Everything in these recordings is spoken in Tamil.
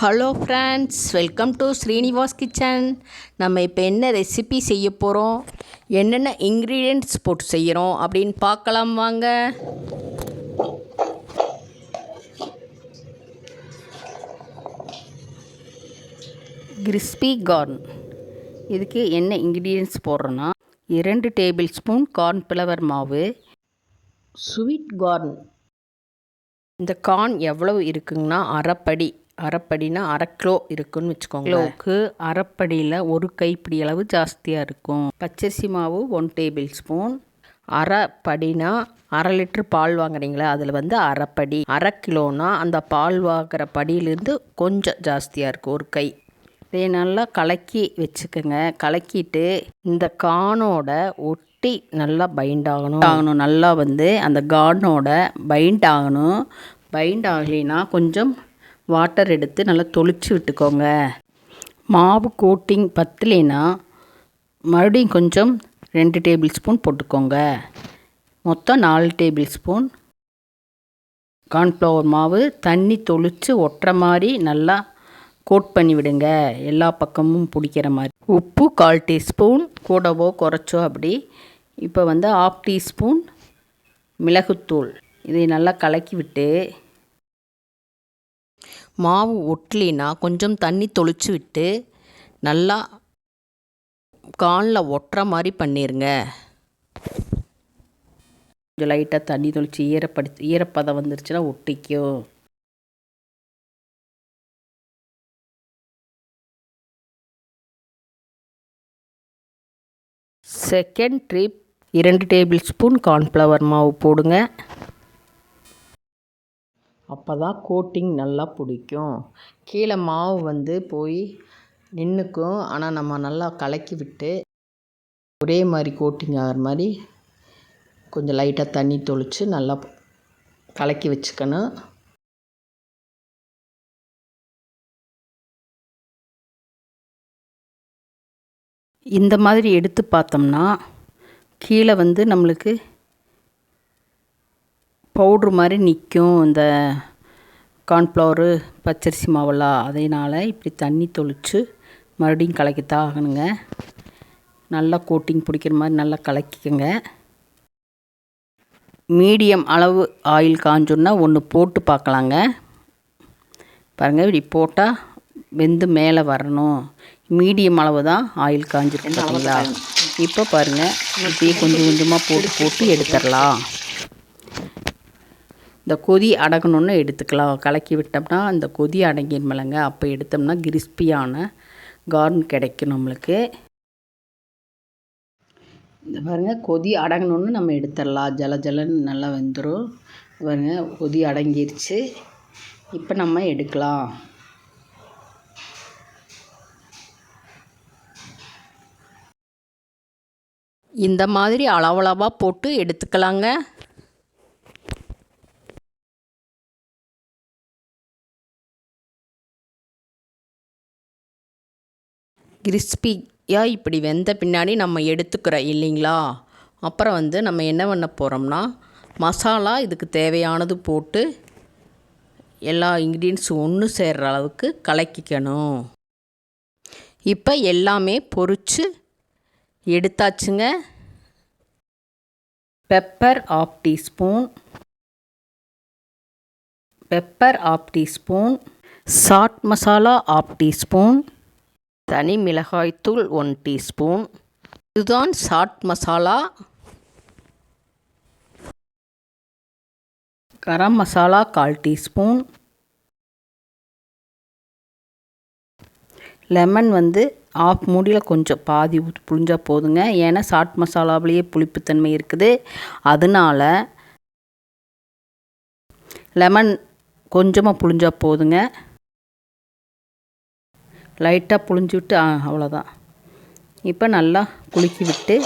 Hello friends welcome to Srinivas kitchen நம்ம இப்போ என்ன ரெசிபி செய்ய போகிறோம் என்னென்ன இன்க்ரீடியன்ட்ஸ் போட்டு செய்கிறோம் அப்படின்னு பார்க்கலாம் வாங்க. கிறிஸ்பி கார்ன் இதுக்கு என்ன இன்க்ரீடியன்ட்ஸ் போடுறோன்னா இரண்டு டேபிள் ஸ்பூன் கார்ன்ஃப்ளவர் மாவு ஸ்வீட் கார்ன் இந்த கார்ன் எவ்வளவு இருக்குங்கன்னா அரைப்படி. அரைப்படினா அரை கிலோ இருக்குன்னு வச்சுக்கோங்க கிலோவுக்கு அரைப்படியில் ஒரு கைப்பிடி அளவு ஜாஸ்தியாக இருக்கும். பச்சரிசி மாவு ஒன் டேபிள் ஸ்பூன் அரைப்படினா அரை லிட்டர் பால் வாங்குறீங்களா? அதில் வந்து அரைப்படி. அரை கிலோனா அந்த பால் வாங்குற படியிலேருந்து கொஞ்சம் ஜாஸ்தியாக இருக்கும் ஒரு கை. இதை நல்லா கலக்கி வச்சுக்கோங்க. கலக்கிட்டு இந்த கானோட ஒட்டி நல்லா பைண்ட் ஆகணும். ஆகணும். நல்லா வந்து அந்த கானோட பைண்ட் ஆகணும். பைண்ட் ஆகலைன்னா கொஞ்சம் வாட்டர் எடுத்து நல்லா தொளிச்சு விட்டுக்கோங்க. மாவு கோட்டிங் பத்தலைன்னா மறுபடியும் கொஞ்சம் ரெண்டு டேபிள் ஸ்பூன் போட்டுக்கோங்க. மொத்தம் நாலு டேபிள் ஸ்பூன் கார்ன்ஃப்ளவர் மாவு தண்ணி தொளிச்சு ஒட்டுற மாதிரி நல்லா கோட் பண்ணி விடுங்க. எல்லா பக்கமும் பிடிக்கிற மாதிரி. உப்பு கால் டீஸ்பூன் கூடவோ குறைச்சோ அப்படி. இப்போ வந்து ஆஃப் டீஸ்பூன் மிளகுத்தூள். இதை நல்லா கலக்கி விட்டு மாவு ஒட்டலினா கொஞ்சம் தண்ணி தொளிச்சு விட்டு நல்லா காலில் ஒட்டுற மாதிரி பண்ணிடுங்க கொஞ்சம் லைட்டாக தண்ணி தொளிச்சு ஈரப்படி ஈரப்பதம் வந்துருச்சுன்னா ஒட்டிக்கும். செகண்ட் ட்ரிப் இரண்டு டேபிள் ஸ்பூன் கார்ன்ஃப்ளவர் மாவு போடுங்க. அப்போ தான் கோட்டிங் நல்லா பிடிக்கும். கீழே மாவு வந்து போய் நின்றுக்கும் ஆனால் நம்ம நல்லா கலக்கி விட்டு ஒரே மாதிரி கோட்டிங் ஆகிற மாதிரி கொஞ்சம் லைட்டாக தண்ணி தொளித்து நல்லா கலக்கி வச்சுக்கணும். இந்த மாதிரி எடுத்து பார்த்தோம்னா கீழே வந்து நம்மளுக்கு பவுட்ரு மாதிரி நிற்கும். இந்த கார்ன்ஃப்ளவரு பச்சரிசி மாவெல்லாம் அதனால் இப்படி தண்ணி தொளிச்சு மறுபடியும் கலக்கித்தான் ஆகணுங்க. நல்லா கோட்டிங் பிடிக்கிற மாதிரி நல்லா கலக்கிக்கோங்க. மீடியம் அளவு ஆயில் காஞ்சோன்னா ஒன்று போட்டு பார்க்கலாங்க. பாருங்கள் இப்படி போட்டால் வெந்து மேலே வரணும். மீடியம் அளவு தான் ஆயில் காஞ்சிருக்கு பார்த்தீங்களா? இப்போ பாருங்கள் இப்படியே கொஞ்சம் கொஞ்சமாக போட்டு போட்டு எடுத்துடலாம். இந்த கொதி அடங்கணுன்னு எடுத்துக்கலாம். கலக்கி விட்டோம்னா அந்த கொதி அடங்கிடுமில்லங்க அப்போ எடுத்தோம்னா கிறிஸ்பியான கார்ன் கிடைக்கும் நம்மளுக்கு. இந்த பாருங்கள் கொதி அடங்கணுன்னு நம்ம எடுத்துடலாம். ஜல ஜலன்னு நல்லா வெந்துடும் பாருங்கள் கொதி அடங்கிருச்சு. இப்போ நம்ம எடுக்கலாம். இந்த மாதிரி அளவளவாக போட்டு எடுத்துக்கலாங்க. கிறிஸ்பியாக இப்படி வெந்த பின்னாடி நம்ம எடுத்துக்கிறோம் இல்லைங்களா? அப்புறம் வந்து நம்ம என்ன பண்ண போகிறோம்னா மசாலா இதுக்கு தேவையானது போட்டு எல்லா இன்க்ரீடியன்ஸும் ஒன்று சேர்கிற அளவுக்கு கலக்கிக்கணும். இப்போ எல்லாமே பொரித்து எடுத்தாச்சுங்க. Pepper half teaspoon pepper half teaspoon chaat masala half teaspoon தனி மிளகாய்த்தூள் ஒன் டீஸ்பூன். இதுதான் சாட் மசாலா. கரம் மசாலா கால் டீஸ்பூன். லெமன் வந்து ஆஃப் மூடியில் கொஞ்சம் பாதி புழிஞ்சால் போதுங்க. ஏன்னா சாட் மசாலாவிலேயே புளிப்புத்தன்மை இருக்குது. அதனால் லெமன் கொஞ்சமாக புழிஞ்சால் போதுங்க. லைட்டாக புழிஞ்சு விட்டு அவ்வளோதான் இப்போ நல்லா குலுக்கி விட்டு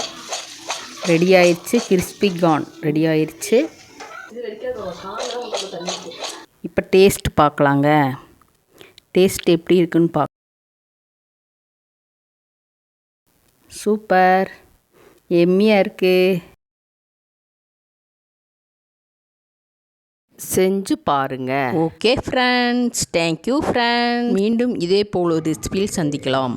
ரெடி ஆயிடுச்சு கிறிஸ்பி கான் ரெடி ஆயிடுச்சு இப்போ டேஸ்ட் பார்க்கலாங்க. டேஸ்ட் எப்படி இருக்குன்னு பார்க்க சூப்பர். எம்மியாக இருக்குது செஞ்சு பாருங்கள் ஓகே ஃப்ரெண்ட்ஸ் தேங்க்யூ ஃப்ரெண்ட்ஸ் மீண்டும் இதே போல் ஒரு ரெசிபியில் சந்திக்கலாம்.